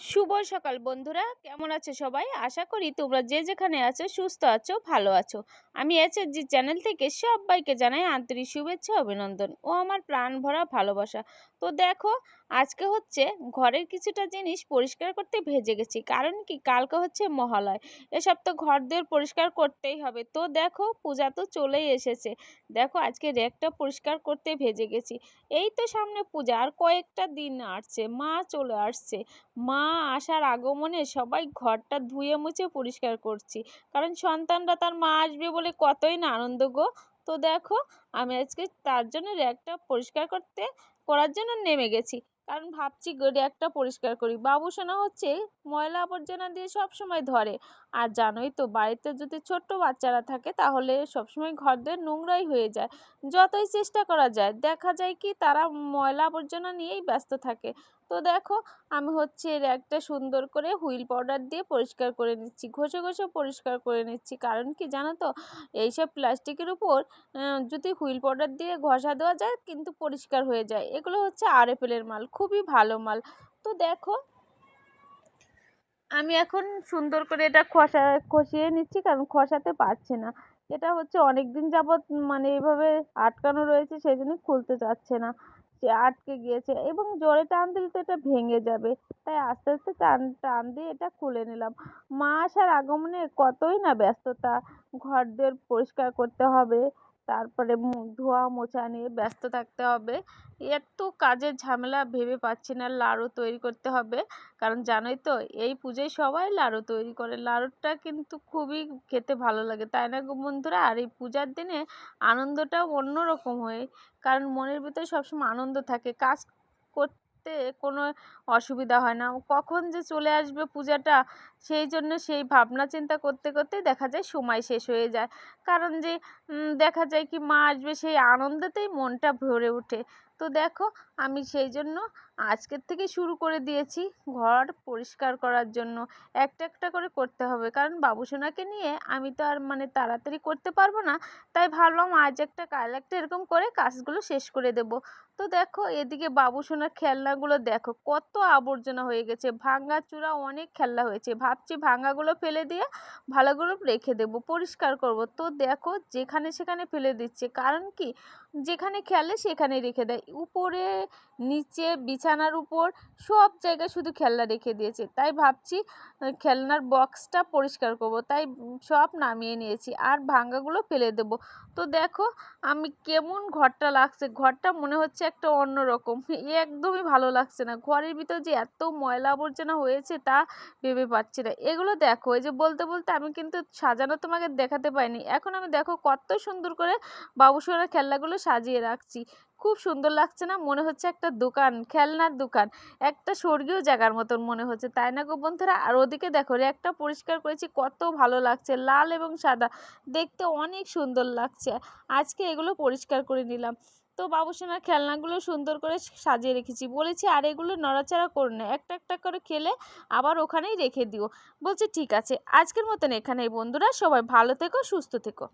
শুভ সকাল বন্ধুরা, কেমন আছে সবাই? আশা করি তোমরা যে যেখানে আছো সুস্থ আছো, ভালো আছো। আমি জি চ্যানেল থেকে সবাইকে জানাই আন্তরিক শুভেচ্ছা, অভিনন্দন ও আমার প্রাণ ভরা ভালোবাসা। তো দেখো আজকে হচ্ছে ঘরের কিছুটা জিনিস পরিষ্কার করতে ভেজে গেছি। কারণ কি? কালকে হচ্ছে মহালয়। এসব তো ঘর দিয়ে পরিষ্কার করতেই হবে। তো দেখো, পূজা তো চলেই এসেছে। দেখো, আজকে র্যাকটা পরিষ্কার করতে ভেজে গেছি। এই তো সামনে পূজা, আর কয়েকটা দিন আসছে। মা চলে আসছে। মা আসার আগমনে সবাই ঘরটা ধুয়ে মুছে পরিষ্কার করছি। কারণ সন্তানরা তার মা আসবে বলে কতই না আনন্দ গো। তো দেখো, আমি আজকে তার জন্য র্যাকটা পরিষ্কার করতে, করার জন্য নেমে গেছি। কারণ ভাবছি একটা পরিষ্কার করি। বাবুসোনা হচ্ছে ময়লা আবর্জনা দিয়ে সব সময় ধরে। আর জানোই তো, বাড়িতে যদি ছোট্ট বাচ্চারা থাকে, তাহলে সবসময় সময় ঘরদের নোংরাই হয়ে যায়। যতই চেষ্টা করা যায়, দেখা যায় কি তারা ময়লা আবর্জনা নিয়েই ব্যস্ত থাকে। তো দেখো, আমি হচ্ছে এর একটা সুন্দর করে হুইল পাউডার দিয়ে পরিষ্কার করে নিচ্ছি, ঘষে ঘষে পরিষ্কার করে নিচ্ছি। কারণ কি জানো তো, এইসব প্লাস্টিকের উপর যদি হুইল পাউডার দিয়ে ঘষা দেওয়া যায়, কিন্তু পরিষ্কার হয়ে যায়। এগুলো হচ্ছে আরএফএলের মাল, খুবই ভালো মাল। তো দেখো, আমি এখন সুন্দর করে এটা খসা, খসিয়ে নিচ্ছি, কারণ খসাতে পারছি না। এটা হচ্ছে অনেক দিন যাবৎ মানে এইভাবে আটকানো রয়েছে সেই জন্য খুলতে চাচ্ছে না। আটকে গিয়েছে এবং জোরে টান দিলে তো এটা ভেঙে যাবে। তাই আস্তে আস্তে টান টান দিয়ে এটা খুলে নিলাম। মা আসার আগমনে কতই না ব্যস্ততা ঘর দোর পরিষ্কার করতে হবে। তারপরে মুখ ধোয়া মোছা নিয়ে ব্যস্ত থাকতে হবে। এত কাজের ঝামেলা ভেবে পাচ্ছি না লাড়ু তৈরি করতে হবে। কারণ জানোই তো, এই পুজোয় সবাই লাড়ু তৈরি করে। লাড়ুটা কিন্তু খুবই খেতে ভালো লাগে, তাই না গো বন্ধুরা? আর এই পূজার দিনে আনন্দটা অন্যরকম হয়। কারণ মনের ভিতরে সবসময় আনন্দ থাকে। কাজ করতে কোনো অসুবিধা হয় না। কখন যে চলে আসবে পূজাটা, সেই জন্য সেই ভাবনা চিন্তা করতে করতে দেখা যায় সময় শেষ হয়ে যায়। কারণ যে দেখা যায় কি মা আসবে সেই আনন্দতেই মনটা ভরে ওঠে। তো দেখো, আমি সেই জন্য আজকের থেকে শুরু করে দিয়েছি ঘর পরিষ্কার করার জন্য। একটা একটা করে করতে হবে। কারণ বাবুসোনাকে নিয়ে আমি তো আর মানে তাড়াতাড়ি করতে পারব না। তাই ভাবলাম আজ একটা কাল একটা এরকম করে কাজগুলো শেষ করে দেব। তো দেখো, এদিকে বাবুসোনার খেলনাগুলো দেখো, কত আবর্জনা হয়ে গেছে। ভাঙ্গা চূড়া অনেক খেলনা হয়েছে। ভাবছি ভাঙ্গাগুলো ফেলে দিয়ে ভালোগুলো রেখে দেবো, পরিষ্কার করব। তো দেখো, যেখানে সেখানে ফেলে দিচ্ছে। কারণ কি? যেখানে খেলে সেখানে রেখে দেয়। উপরে, নিচে, বিছানার উপর, সব জায়গায় শুধু খেলনা রেখে দিয়েছে। তাই ভাবছি খেলনার বক্সটা পরিষ্কার করব। তাই সব নামিয়ে নিয়েছি। আর ভাঙ্গাগুলো ফেলে দেব। তো দেখো, আমি কেমন ঘরটা লাগছে। ঘরটা মনে হচ্ছে একটা অন্য রকম একদমই ভালো লাগছে না। ঘরের ভিতর যে এত ময়লা আবর্জনা হয়েছে তা ভেবে পাচ্ছি না। এগুলো দেখো, এই যে বলতে বলতে আমি কিন্তু সাজানো তোমাকে দেখাতে পাইনি এখন আমি দেখো কত সুন্দর করে বাবুসোনার খেলনাগুলো সাজিয়ে রাখছি। খুব সুন্দর লাগছে না? মনে হচ্ছে একটা দোকান, খেলনার দোকান। একটা স্বর্গীয় জায়গার মতন মনে হচ্ছে, তাই না গো বন্ধুরা? আর ওদিকে দেখো একটা পরিষ্কার করেছি, কত ভালো লাগছে, লাল এবং সাদা। দেখতে অনেক সুন্দর লাগছে। আজকে এগুলো পরিষ্কার করে নিলাম। তো বাবুসোনার খেলনাগুলো সুন্দর করে সাজিয়ে রেখেছি। বলেছি, আর এগুলো নড়াচড়া করো না। একটা একটা করে খেলে আবার ওখানেই রেখে দিও। বলছে, ঠিক আছে। আজকের মতন এখানেই, বন্ধুরা। সবাই ভালো থেকো, সুস্থ থেকো।